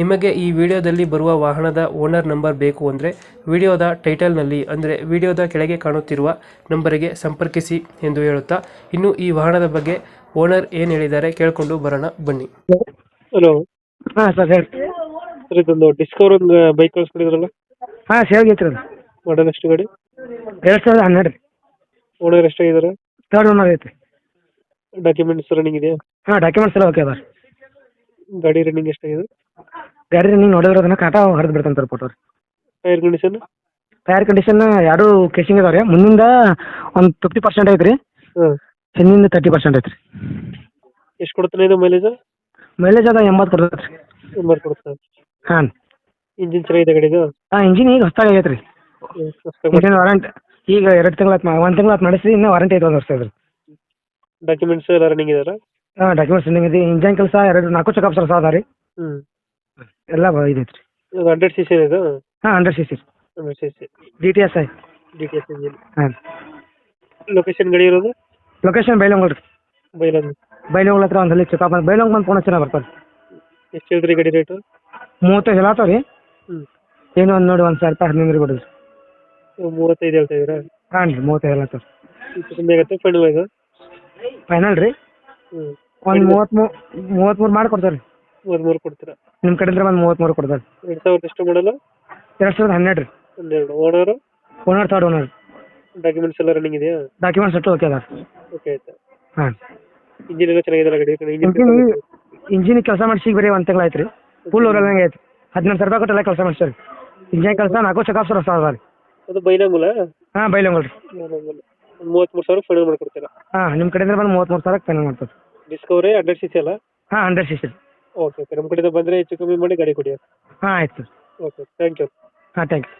ನಿಮಗೆ ಈ ವಿಡಿಯೋದಲ್ಲಿ ಬರುವ ವಾಹನದ ಓನರ್ ನಂಬರ್ ಬೇಕು ಅಂದರೆ ವಿಡಿಯೋದ ಟೈಟಲ್ನಲ್ಲಿ ಅಂದರೆ ವಿಡಿಯೋದ ಕೆಳಗೆ ಕಾಣುತ್ತಿರುವ ನಂಬರಿಗೆ ಸಂಪರ್ಕಿಸಿ ಎಂದು ಹೇಳುತ್ತಾ ಇನ್ನು ಈ ವಾಹನದ ಬಗ್ಗೆ ಓನರ್ ಏನು ಹೇಳಿದ್ದಾರೆ ಕೇಳಿಕೊಂಡು ಬರೋಣ ಬನ್ನಿ. ಹಲೋ ಹಾಂ ಸರ್ ಹೇಳಿ. ಸರ್ ಇದೊಂದು ಡಿಸ್ಕವರ್ ಒಂದು ಬೈಕ್ ಕಳಿಸ್ಕೊಂಡಿದ್ರಲ್ಲ? ಹಾಂ ಸೇವ್ ಐತ್ರಿ ಅದು ಮಾಡಲ್ ಎಷ್ಟು ಗಾಡಿ? ಎರಡು ಸಾವಿರದ ಹನ್ನೆರಡು. ರೀ ಓನರ್ ಎಷ್ಟಾಗಿದ್ದಾರೆ ತರ್ಡ್ ಓನರ್ ಐತೆ ಡಾಕ್ಯುಮೆಂಟ್ಸ್ ರನ್ನಿಂಗ್ ಇದೆಯಾ? ಹಾಂ ಡಾಕ್ಯುಮೆಂಟ್ಸ್ ಎಲ್ಲ ಓಕೆ ಅದ ರೀ ಗಾಡಿ ರನ್ನಿಂಗ್ ಎಷ್ಟಾಗಿದೆ ಗಾಡಿ ನೀವು ನೋಡಿದ್ರೆ ಅದನ್ನ ಕಾಟ ಹರಿದು ಬಿಡ್ತಾನೆ ಫೋಟೋ ರೀ. ಟೈರ್ ಕಂಡೀಷನ್ ಟೈರ್ ಕಂಡೀಷನ್ ಯಾರು ಕೇಸಿಂಗ್ ಅದಾವೆ ರೀ ಮುಂದಿಂದ ಒಂದ್ ಫಿಫ್ಟಿ ಪರ್ಸೆಂಟ್ ಐತ್ರಿ. ಹಾಂ. ಹಿಂದಿಂದ ತರ್ಟಿ ಪರ್ಸೆಂಟ್ ಐತ್ರಿ. ಎಷ್ಟು ಕೊಡ್ತಾನೆ ಇದು ಮೈಲೇಜ್ ಮೈಲೇಜ್ ಅದ ಎಂಬತ್ ಕೊಡ್ತೈತೆ ರೀ ಎಂಬತ್ತು ಕೊಡ್ತಾನೆ. ಹಾಂ ಇಂಜಿನ್ ಚೆನ್ನಾಗಿದೆ ಗಾಡಿದು ಹಾಂ ಇಂಜಿನ್ ಈಗ ಹೊಸ್ದಾಗಿ ಆಗೈತೆ ರೀ ಇಂಜಿನ್ ವಾರಂಟಿ ಈಗ ಎರಡು ತಿಂಗಳ ಒಂದ್ ತಿಂಗಳು ನಡೆಸಿ ಇನ್ನೂ ವಾರಂಟಿ ಐತೆ ಒಂದು ವರ್ಷ ಇದ್ರಿ ಡಾಕ್ಯುಮೆಂಟ್ಸ್ ಎಲ್ಲ ರನ್ನಿಂಗ್ ಇದಾರ ಹಾಂ ಡಾಕ್ಯುಮೆಂಟ್ಸ್ ರನ್ನಿಂಗ್ ಇದೆ. ಇಂಜನ್ ಕೆಲಸ ಎರಡು ನಾಲ್ಕು ಚೆಕಪ್ ಸರ್ಸ ಅದ ರೀ ಹ್ಞೂ ಎಲ್ಲ ಇದೈತೆ ರೀ ಇದು ಹಂಡ್ರೆಡ್ ಸಿ ಸಿ ಇದು? ಹಾಂ hundred C C hundred C C D T S I. D T S engine ಹಾಂ. ಲೊಕೇಶನ್ ಗಡಿ ಇರೋದು? ಲೊಕೇಶನ್ ಬೈಲಂಗ್ ರೀ. ಬೈಲಂಗ್ ಬೈಲಂಗ್ ಹತ್ರ ಒಂದು ಹಲ್ಲಿ ಚೆಕಪ್ ಬೈಲಂಗ್ ಬಂದು ಫೋನ್ ಹಚ್ಚಿನ ಬರ್ತಾರೆ ಎಷ್ಟು ಹೇಳ್ತೀರಿ ಗಡಿ ರೇಟು ಮೂವತ್ತೈದು ಹೇಳತ್ತಾವ ರೀ ಹ್ಞೂ ಏನೋ ಒಂದು ನೋಡಿ ಒಂದು ಸಾವಿರ ರೂಪಾಯಿ ಹದಿನೈದು ರೀ ಕೊಡಿರಿ ಮೂವತ್ತೈದು ಹೇಳ್ತಾ ಇದ್ದೀರಾ? ಹಾಂ ರೀ ಮೂವತ್ತೈದು ಹೇಳತ್ತಾವ ಹೆಚ್ಚು ಕಮ್ಮಿ ಆಗುತ್ತೆ ಫೈನಲ್ ಇದು? ಫೈನಲ್ ರೀ? ಹ್ಞೂ ಒಂದು ಮೂವತ್ತ್ಮೂರು ಮೂವತ್ತ್ಮೂರು ಮಾಡಿ ಕೊಡ್ತಾರೆ ರೀ ಮೂವತ್ತ್ಮೂರು ಕೊಡ್ತೀರಾ? ನಿಮ್ಮ ಕಡೆಯಿಂದ ಒಂದು ಮೂವತ್ತ್ಮೂರು ಕೊಡ್ತಾರೆ. ಎರಡು ಸಾವಿರದ ಎಷ್ಟು ಮಾಡಲು ಎರಡು ಸಾವಿರದ ಹನ್ನೆರಡು ರೀ. ಹನ್ನೆರಡು. Owner owner third owner documents ಎಲ್ಲ ರನ್ನಿಂಗ್ ಇದೆಯಾ? ಡಾಕ್ಯುಮೆಂಟ್ಸ್ ಅಷ್ಟು ಓಕೆ ಅದ. ಓಕೆ ಆಯ್ತಾ. ಹಾಂ. ಇಂಜಿನ್ ಎಲ್ಲ ಚೆನ್ನಾಗಿದೆ ಗಾಡಿ? ಇಂಜಿನ್ ಇಂಜಿನ್ ಕೆಲಸ ಮಾಡಿಸಿ ಬರೀ ಒಂದು ತಿಂಗಳು ಆಯ್ತು ರೀ ಫುಲ್ ಓರಲ್ಲಂಗೆ ಆಯ್ತು. ಹದಿನೆಂಟು ಸಾವಿರ ರೂಪಾಯಿ ಕೊಟ್ಟೆಲ್ಲ ಕೆಲಸ ಮಾಡಿಸ್ತಾರೆ ಇಂಜಿನ್ ಕೆಲಸ ನಾಲ್ಕು ಚೆಕಪ್ ಸರ್ ಅದ ರೀ ಅದು ಬೈಲಂಗುಲ ಹಾಂ ಬೈಲಂಗಲ್ ರೀ. ಮೂವತ್ತ್ಮೂರು ಸಾವಿರ ಫೈನಲ್ ಮಾಡ್ಕೊಡ್ತೀರಾ? ಹಾಂ ನಿಮ್ಮ ಕಡೆಯಿಂದ ಬಂದು ಮೂವತ್ತ್ಮೂರು ಸಾವಿರಕ್ಕೆ ಫೈನಲ್ ಮಾಡ್ತಾರೆ ಡಿಸ್ಕವರಿ ಹಂಡ್ರೆಡ್ ಸಿ ಸಿ ಅಲ್ಲ? ಹಾಂ hundred C C okay okay ನಮ್ಮ ಕಡೆಯಿಂದ ಬಂದರೆ ಹೆಚ್ಚು ಕಮ್ಮಿ ಮಾಡಿ ಗಾಡಿ ಕೊಡಿ. ಹಾಂ ಆಯ್ತು ಸರ್. ಓಕೆ ಥ್ಯಾಂಕ್ ಯು ಹಾಂ ಥ್ಯಾಂಕ್ ಯು